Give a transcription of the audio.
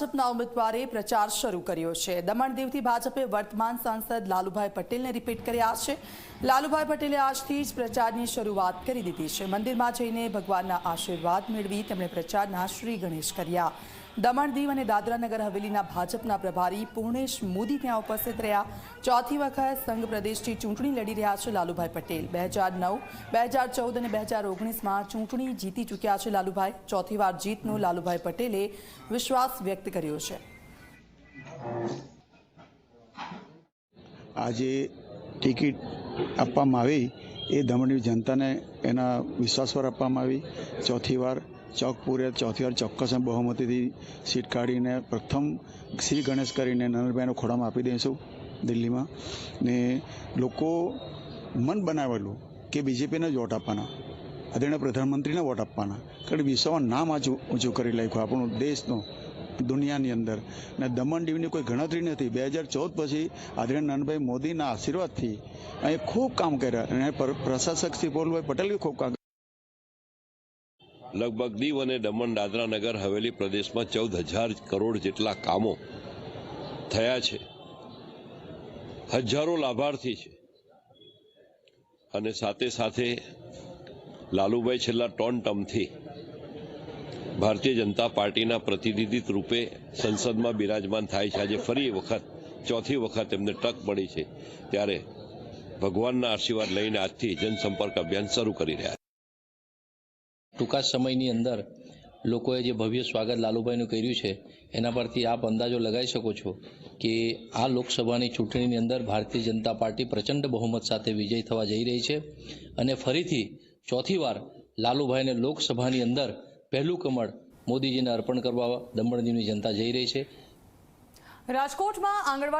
ભાજપના ઉમેદવારે પ્રચાર શરૂ કર્યો છે. દમણ દીવથી ભાજપે વર્તમાન સાંસદ લાલુભાઈ પટેલને રિપીટ કર્યા છે. લાલુભાઈ પટેલે આજથી જ પ્રચારની શરૂઆત કરી દીધી છે. મંદિરમાં જઈને ભગવાનના આશીર્વાદ મેળવી તેમણે પ્રચારના શ્રી ગણેશ કર્યા. દમણ દીવ અને દાદરાનગર હવેલીના ભાજપના પ્રભારી પૂર્ણેશ મોદી ત્યાં ઉપસ્થિત રહ્યા. ચોથી વખત સંઘ પ્રદેશથી ચૂંટણી લડી રહ્યા છે લાલુભાઈ પટેલ. બે હજાર નવ, બે હજાર ચૌદ અને બે હજાર ઓગણીસમાં ચૂંટણી જીતી ચૂક્યા છે લાલુભાઈ. ચોથી વાર જીતનો લાલુભાઈ પટેલે વિશ્વાસ વ્યક્ત કર્યો છે. આજે ટિકિટ આપવામાં આવી એ દમણની જનતાને એના વિશ્વાસ પર આપવામાં આવી. ચોથી વાર ચોકપુરે ચોથી વાર ચોક્કસ બહુમતીથી સીટ કાઢીને પ્રથમ શ્રી ગણેશ કરીને નરેન્દ્રભાઈનો ખોડામાં આપી દઈશું દિલ્હીમાં. ને લોકો મન બનાવેલું કે બીજેપીને જ વોટ આપવાના આદરણીય પ્રધાનમંત્રીને વોટ આપવાના. કારણ વિશ્વમાં નામ આજ ઊંચું કરી નાખ્યું આપણું દેશનું, દુનિયાની અંદર. ને દમણ દીવની કોઈ ગણતરી નથી. બે હજાર ચૌદ પછી આદરણીય નંદભાઈ મોદીના આશીર્વાદથી અહીં ખૂબ કામ કર્યા. અને પર- પ્રશાસક શ્રી પોલભાઈ પટેલ બી ખૂબ કામ લગભગ દીવ અને દમણ દાદરા નગર હવેલી પ્રદેશમાં ચૌદ હજાર કરોડ જેટલા કામો થયા છે. હજારો લાભાર્થી છે. અને સાથે સાથે લાલુભાઈ છેલ્લા ત્રણ ટર્મથી ભારતીય જનતા પાર્ટીના પ્રતિનિધિત્વ રૂપે સંસદમાં બિરાજમાન થાય છે. આજે ફરી વખત, ચોથી વખત એમને તક મળી છે. ત્યારે ભગવાનના આશીર્વાદ લઈને આજથી જનસંપર્ક અભિયાન શરૂ કરી રહ્યા છે. ટૂંકા સમયની અંદર લોકોએ જે ભવ્ય સ્વાગત લાલુભાઈનું કર્યું છે, એના પરથી આપ અંદાજો લગાવી શકો છો કે આ લોકસભાની ચૂંટણીની અંદર ભારતીય જનતા પાર્ટી પ્રચંડ બહુમત સાથે વિજય થવા જઈ રહી છે અને ફરીથી ચોથી વાર લાલુભાઈને લોકસભાની અંદર પહેલું કમળ મોદીજીને અર્પણ કરવા દમણદીવની જનતા જઈ રહી છે. રાજકોટમાં આંગણવાડી